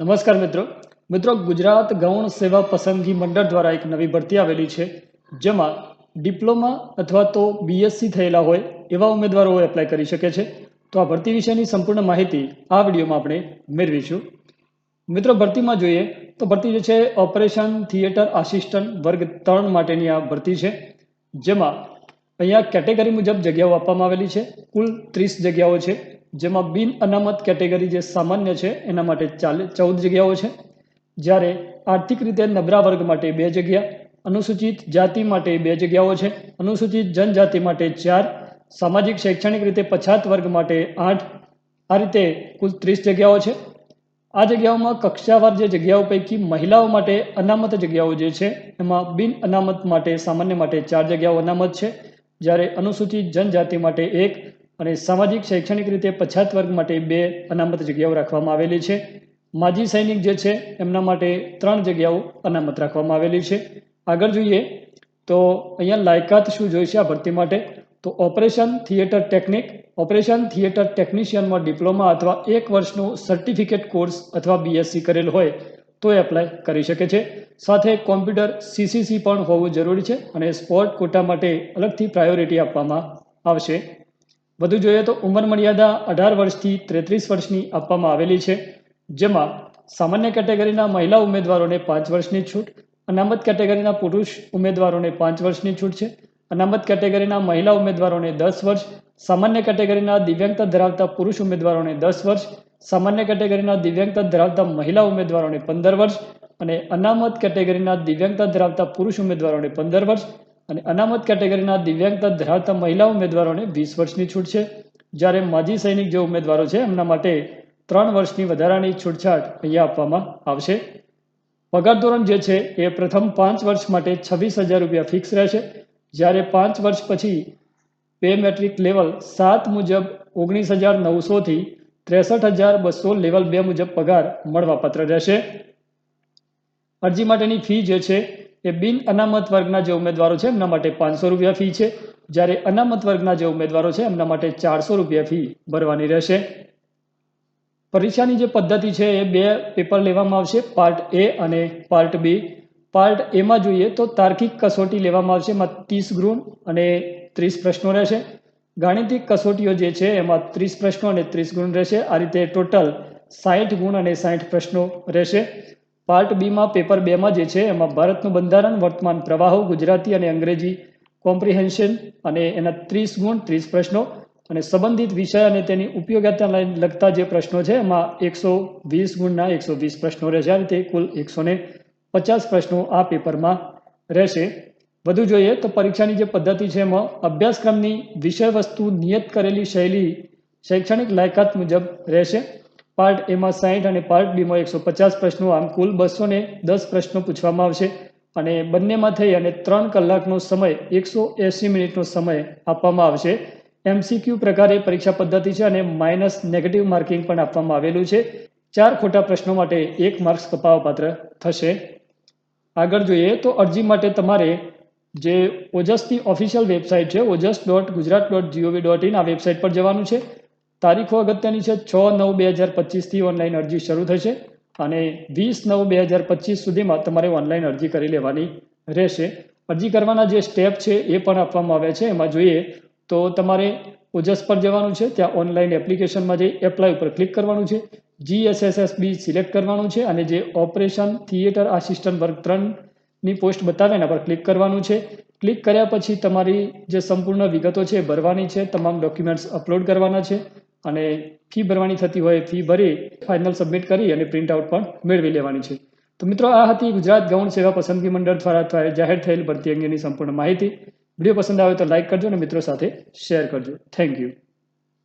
નમસ્કાર મિત્રો. મિત્રો, ગુજરાત ગૌણ સેવા પસંદગી મંડળ દ્વારા એક નવી ભરતી આવેલી છે, જેમાં ડિપ્લોમા અથવા તો બીએસસી થયેલા હોય એવા ઉમેદવારો એપ્લાય કરી શકે છે. તો આ ભરતી વિશેની સંપૂર્ણ માહિતી આ વિડીયોમાં આપણે મેળવીશું. મિત્રો, ભરતીમાં જોઈએ તો ભરતી જે છે, ઓપરેશન થિયેટર આસિસ્ટન્ટ વર્ગ ત્રણ માટેની આ ભરતી છે, જેમાં અહીંયા કેટેગરી મુજબ જગ્યાઓ આપવામાં આવેલી છે. કુલ ત્રીસ જગ્યાઓ છે. જેમાં બિન અનામત કેટેગરી જે સામાન્ય છે, એના માટે ચાલે, ચૌદ જગ્યાઓ છે. જ્યારે આર્થિક રીતે નબળા વર્ગ માટે બે જગ્યા, અનુસૂચિત જાતિ માટે બે જગ્યાઓ છે. અનુસૂચિત જનજાતિ માટે ચાર, સામાજિક શૈક્ષણિક રીતે પછાત વર્ગ માટે આઠ, આ રીતે કુલ ત્રીસ જગ્યાઓ છે. આ જગ્યાઓમાં કક્ષાવાર જે જગ્યાઓ પૈકી મહિલાઓ માટે અનામત જગ્યાઓ જે છે, એમાં બિન અનામત માટે સામાન્ય માટે ચાર જગ્યાઓ અનામત છે. જ્યારે અનુસૂચિત જનજાતિ માટે એક અને સામાજિક, શૈક્ષણિક રીતે પછાત વર્ગ માટે બે અનામત જગ્યાઓ રાખવામાં આવેલી છે. માજી સૈનિક જે છે, એમના માટે ત્રણ જગ્યાઓ અનામત રાખવામાં આવેલી છે. આગળ જોઈએ તો અહીંયા લાયકાત શું જોઈશે આ ભરતી માટે? તો operation theatre technique, operation theatre ટેકનિશિયનમાં diploma અથવા એક વર્ષનો સર્ટિફિકેટ કોર્સ અથવા બીએસસી કરેલ હોય તો એપ્લાય કરી શકે છે. સાથે કોમ્પ્યુટર સીસીસી પણ હોવું જરૂરી છે અને સ્પોર્ટ કોટા માટે અલગથી પ્રાયોરિટી આપવામાં આવશે. વધુ જોઈએ તો ઉંમર મર્યાદા અઢાર વર્ષથી ત્રેત્રીસ વર્ષની આપવામાં આવેલી છે, જેમાં સામાન્ય કેટેગરીના મહિલા ઉમેદવારોને પાંચ વર્ષની છૂટ, અનામત કેટેગરીના પુરુષ ઉમેદવારોને પાંચ વર્ષની છૂટ છે, અનામત કેટેગરીના મહિલા ઉમેદવારોને દસ વર્ષ, સામાન્ય કેટેગરીના દિવ્યાંગતા ધરાવતા પુરુષ ઉમેદવારોને દસ વર્ષ, સામાન્ય કેટેગરીના દિવ્યાંગતા ધરાવતા મહિલા ઉમેદવારોને પંદર વર્ષ અને અનામત કેટેગરીના દિવ્યાંગતા ધરાવતા પુરુષ ઉમેદવારોને પંદર વર્ષ અને અનામત કેટેગરીના દિવ્યાંગતા ધરાવતા મહિલા ઉમેદવારોને વીસ વર્ષની છૂટ છે. જ્યારે માજી સૈનિક જે ઉમેદવારો છે, એમના માટે ત્રણ વર્ષની વધારાની છૂટછાટ અહીંયા આપવામાં આવશે. પગાર ધોરણ જે છે, એ પ્રથમ પાંચ વર્ષ માટે છવ્વીસ હજાર રૂપિયા ફિક્સ રહેશે. જ્યારે પાંચ વર્ષ પછી પે મેટ્રિક લેવલ સાત મુજબ ઓગણીસ હજાર નવસોથી ત્રેસઠ હજાર બસો લેવલ બે મુજબ પગાર મળવાપાત્ર રહેશે. અરજી માટેની ફી જે છે એ બિન અનામત વર્ગના જે ઉમેદવારો છે, એમના માટે પાંચસો રૂપિયા ફી છે. જ્યારે અનામત વર્ગના જે ઉમેદવારો છે, એમના માટે ચારસો રૂપિયા ફી ભરવાની રહેશે. પરીક્ષાની જે પદ્ધતિ છે, એ બે પેપર લેવામાં આવશે, પાર્ટ એ અને પાર્ટ બી. પાર્ટ એમાં જોઈએ તો તાર્કિક કસોટી લેવામાં આવશે, એમાં ત્રીસ ગુણ અને ત્રીસ પ્રશ્નો રહેશે. ગાણિતિક કસોટીઓ જે છે, એમાં ત્રીસ પ્રશ્નો અને ત્રીસ ગુણ રહેશે. આ રીતે ટોટલ સાઠ ગુણ અને સાઠ પ્રશ્નો રહેશે. પાર્ટ બીમાં પેપર બેમાં જે છે, એમાં ભારતનું બંધારણ, વર્તમાન પ્રવાહો, ગુજરાતી અને અંગ્રેજી, કોમ્પ્રિહેન્શન અને એના ત્રીસ ગુણ, ત્રીસ પ્રશ્નો અને સંબંધિત વિષય અને તેની ઉપયોગિતાને લગતા જે પ્રશ્નો છે, એમાં એકસો વીસ ગુણના એકસો વીસ પ્રશ્નો રહેશે. આ રીતે કુલ એકસો ને પચાસ પ્રશ્નો આ પેપરમાં રહેશે. વધુ જોઈએ તો પરીક્ષાની જે પદ્ધતિ છે, એમાં અભ્યાસક્રમની વિષય વસ્તુ નિયત કરેલી શૈલી શૈક્ષણિક લાયકાત મુજબ રહેશે. પાર્ટ એમાં સાહીઠ અને પાર્ટ બીમાં એકસો પચાસ પ્રશ્નો, આમ કુલ બસો દસ પ્રશ્નો પૂછવામાં આવશે. અને બંનેમાં થઈ અને ત્રણ કલાકનો સમય, એકસો એંસી મિનિટનો સમય આપવામાં આવશે. એમસીક્યુ પ્રકારે પરીક્ષા પદ્ધતિ છે અને માઇનસ નેગેટિવ માર્કિંગ પણ આપવામાં આવેલું છે. ચાર ખોટા પ્રશ્નો માટે એક માર્ક્સ કપાવપાત્ર થશે. આગળ જોઈએ તો અરજી માટે તમારે જે ઓજસની ઓફિશિયલ વેબસાઇટ છે, Ojas dot Gujarat dot G O V dot in આ વેબસાઇટ પર જવાનું છે. તારીખો અગત્યની છે, છ નવ બે હજાર પચીસથી ઓનલાઈન અરજી શરૂ થશે અને વીસ નવ બે હજાર પચીસ સુધીમાં તમારે ઓનલાઈન અરજી કરી લેવાની રહેશે. અરજી કરવાના જે સ્ટેપ છે એ પણ આપવામાં આવ્યા છે. એમાં જોઈએ તો તમારે ઓજસ પર જવાનું છે, ત્યાં ઓનલાઈન એપ્લિકેશનમાં જઈ એપ્લાય ઉપર ક્લિક કરવાનું છે, જીએસએસએસબી સિલેક્ટ કરવાનું છે અને જે ઓપરેશન થિયેટર આસિસ્ટન્ટ વર્ગ ત્રણની પોસ્ટ બતાવે એના પર ક્લિક કરવાનું છે. ક્લિક કર્યા પછી તમારી જે સંપૂર્ણ વિગતો છે ભરવાની છે, તમામ ડોક્યુમેન્ટ્સ અપલોડ કરવાના છે. અને ફી ભરવાની થતી હોય ફી ભરી ફાઇનલ સબમિટ કરી અને પ્રિન્ટ આઉટ પણ મેળવી લેવાની છે. તો મિત્રો, આ હતી ગુજરાત ગૌણ સેવા પસંદગી મંડળ દ્વારા જાહેર થયેલ ભરતી અંગેની સંપૂર્ણ માહિતી. વીડિયો પસંદ આવે તો લાઇક કરજો અને મિત્રો સાથે શેર કરજો. Thank you